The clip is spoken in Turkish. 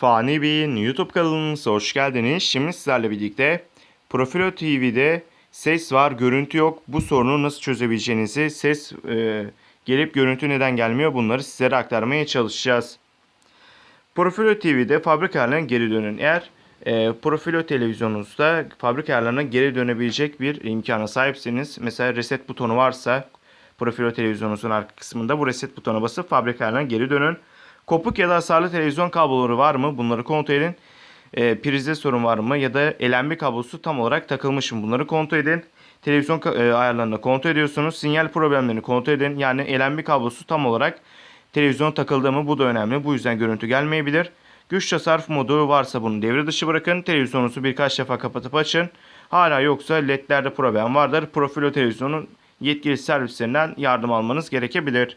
Fani Bey'in YouTube kanalımıza hoş geldiniz. Şimdi sizlerle birlikte Profilo TV'de ses var, görüntü yok. Bu sorunu nasıl çözebileceğinizi, ses e, gelip görüntü neden gelmiyor bunları sizlere aktarmaya çalışacağız. Profilo TV'de fabrika ayarlarına geri dönün. Eğer e, Profilo televizyonunuzda fabrika ayarlarına geri dönebilecek bir imkana sahipseniz, mesela reset butonu varsa Profilo televizyonunuzun arka kısmında bu reset butona basıp fabrika ayarlarına geri dönün. Kopuk ya da hasarlı televizyon kabloları var mı? Bunları kontrol edin. E, prizde sorun var mı? Ya da LNB kablosu tam olarak takılmış mı? Bunları kontrol edin. Televizyon e, ayarlarını kontrol ediyorsunuz. Sinyal problemlerini kontrol edin. Yani LNB kablosu tam olarak televizyon takıldı mı? Bu da önemli. Bu yüzden görüntü gelmeyebilir. Güç tasarruf modu varsa bunu devre dışı bırakın. Televizyonunuzu birkaç defa kapatıp açın. Hala yoksa ledlerde problem vardır. Profilo televizyonun yetkili servislerinden yardım almanız gerekebilir.